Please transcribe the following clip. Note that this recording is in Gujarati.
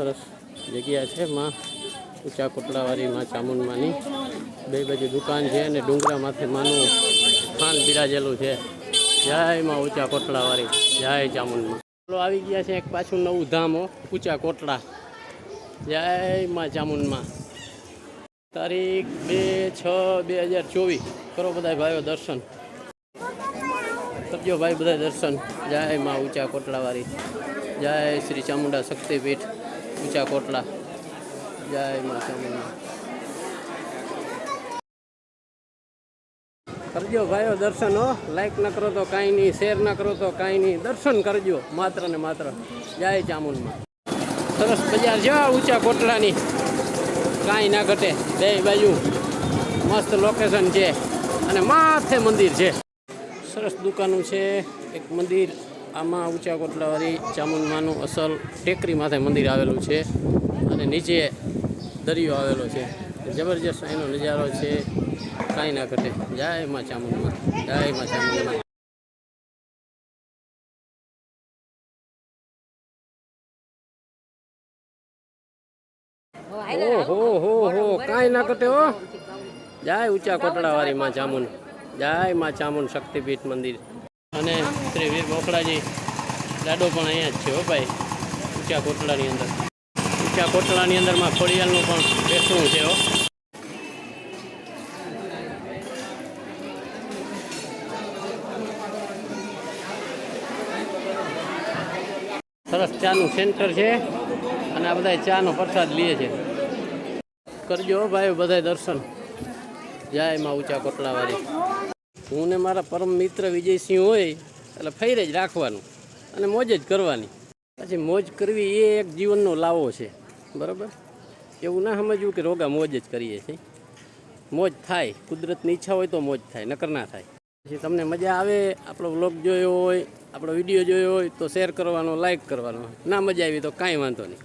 સરસ જગ્યા છે માં ઊંચા કોટલાવાળી માં ચામુંડમાની. બે બાજુ દુકાન છે અને ડુંગરા માથે માનું સ્થાન બિરાજેલું છે. જય માં ઊંચા કોટલાવાળી જય ચામુંડમાં. ચાલો આવી ગયા છે એક પાછું નવું ધામ ઊંચા કોટલા. જય માં ચામુંડમાં. તારીખ બે છ બે હજાર ચોવીસ. કરો બધા ભાઈઓ દર્શન. કરજો ભાઈ બધા દર્શન. જય માં ઊંચા કોટલાવાળી જય શ્રી ચામુંડા શક્તિપીઠ. ઊંચા કોટલા. જય માં કરજો ભાઈઓ દર્શન હો. લાઈક ન કરો તો કાંઈ નહીં શેર ન કરો તો કાંઈ નહીં. દર્શન કરજો, માત્ર ને માત્ર. જય ચામુંડમાં. સરસ બજાર છે ઊંચા કોટલાની. કાંઈ ના ઘટે. બે બાજુ મસ્ત લોકેશન છે. અને માથે મંદિર છે. સરસ દુકાનો છે. એક મંદિર આમાં ઊંચા કોટલાવાળી ચામુંડમાનું અસલ ટેકરી માથે મંદિર આવેલું છે અને નીચે દરિયો આવેલો છે. જબરજસ્ત એનો નજારો છે. કાંઈ ના ઘટે. જય માં ચામુંડમાં. જય માં ચામુંડમાં. ઓહો, હો હો, કાંઈ ના ઘટે, હો. જય ઊંચા કોટડાવાળી માં ચામુંડ. જય માં ચામુંડ શક્તિપીઠ મંદિર. અને શ્રી વીર મોકળાજી લાડો પણ અહીંયા જ છે હો ભાઈ, ઊંચા કોટલાની અંદર. ઊંચા કોટલાની અંદરમાં ખોડિયાલનું પણ બેસવું છે હો. સરસ ચાનું સેન્ટર છે અને આ બધા ચાનો પ્રસાદ લે છે. કરજો ભાઈ બધા દર્શન. જય માં ઊંચા કોટલાવાળી. હું ને મારા પરમ મિત્ર વિજયસિંહ હોય, એટલે ફૈરે જ રાખવાનું અને મોજ જ કરવાની. પછી મોજ કરવી એ એક જીવનનો લાવો છે, બરાબર? એવું ના સમજવું કે રોગા મોજ જ કરીએ છીએ. મોજ થાય, કુદરતની ઈચ્છા હોય તો મોજ થાય, નકર ના થાય. પછી તમને મજા આવે, આપણો વ્લોગ જોયો હોય, આપણો વીડિયો જોયો હોય, તો શેર કરવાનો, લાઈક કરવાનો. ના મજા આવી તો કાંઈ વાંધો નહીં.